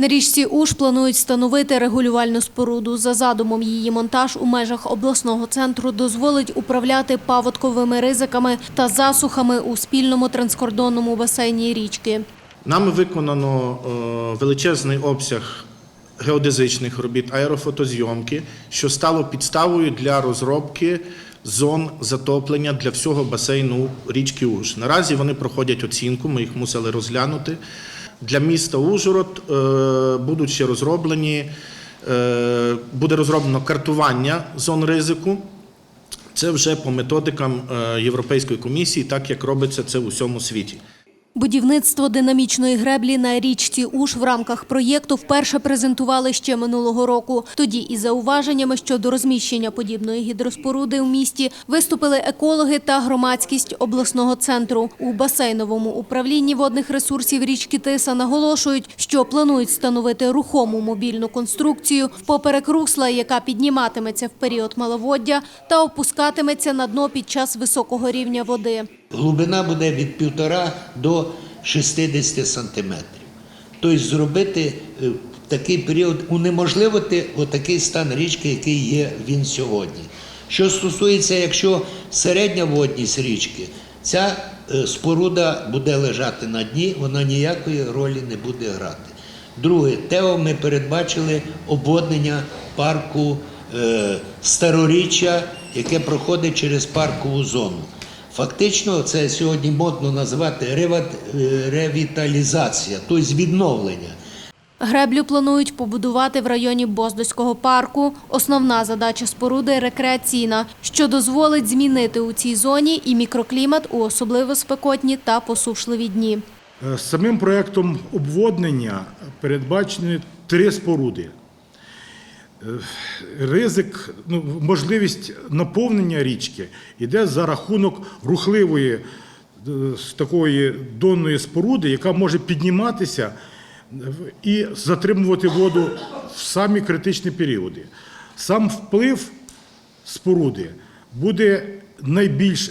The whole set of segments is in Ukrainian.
На річці Уж планують встановити регулювальну споруду. За задумом її монтаж у межах обласного центру дозволить управляти паводковими ризиками та засухами у спільному транскордонному басейні річки. Нами виконано е, величезний обсяг геодезичних робіт, аерофотозйомки, що стало підставою для розробки зон затоплення для всього басейну річки Уж. Наразі вони проходять оцінку, ми їх мусили розглянути. Для міста Ужгород е, будуть ще розроблені, е, буде розроблено картування зон ризику. Це вже по методикам е, Європейської комісії, так як робиться це в усьому світі. Будівництво динамічної греблі на річці Уж в рамках проєкту вперше презентували ще минулого року. Тоді із зауваженнями щодо розміщення подібної гідроспоруди у місті виступили екологи та громадськість обласного центру. У басейновому управлінні водних ресурсів річки Тиса наголошують, що планують встановити рухому мобільну конструкцію впоперек русла, яка підніматиметься в період маловоддя та опускатиметься на дно під час високого рівня води. Глибина буде від 1,5 до 60 сантиметрів. Тобто зробити е, в такий період, унеможливити отакий стан річки, який є він сьогодні. Що стосується, якщо середня водність річки, ця е, споруда буде лежати на дні, вона ніякої ролі не буде грати. Друге, ТЕО ми передбачили обводнення парку е, староріччя, яке проходить через паркову зону. Фактично, це сьогодні модно називати е, ревіталізація, тобто відновлення. Греблю планують побудувати в районі Боздоського парку. Основна задача споруди рекреаційна, що дозволить змінити у цій зоні і мікроклімат у особливо спекотні та посушливі дні. Е, Самим проектом обводнення передбачені три споруди. Е, Ризик, ну, можливість наповнення річки йде за рахунок рухливої е, такої донної споруди, яка може підніматися е, і затримувати воду в самі критичні періоди. Сам вплив споруди буде найбільш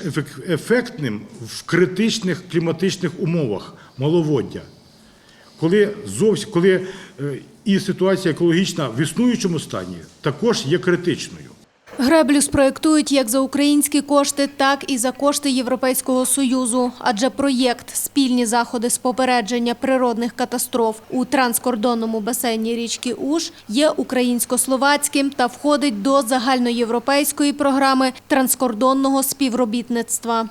ефектним в критичних кліматичних умовах маловоддя. Коли зовсім коли е, і ситуація екологічна в існуючому стані також є критичною. Греблю спроєктують як за українські кошти, так і за кошти Європейського Союзу. Адже проєкт Спільні заходи з попередження природних катастроф у транскордонному басейні річки Уж є українсько-словацьким та входить до загальноєвропейської програми транскордонного співробітництва.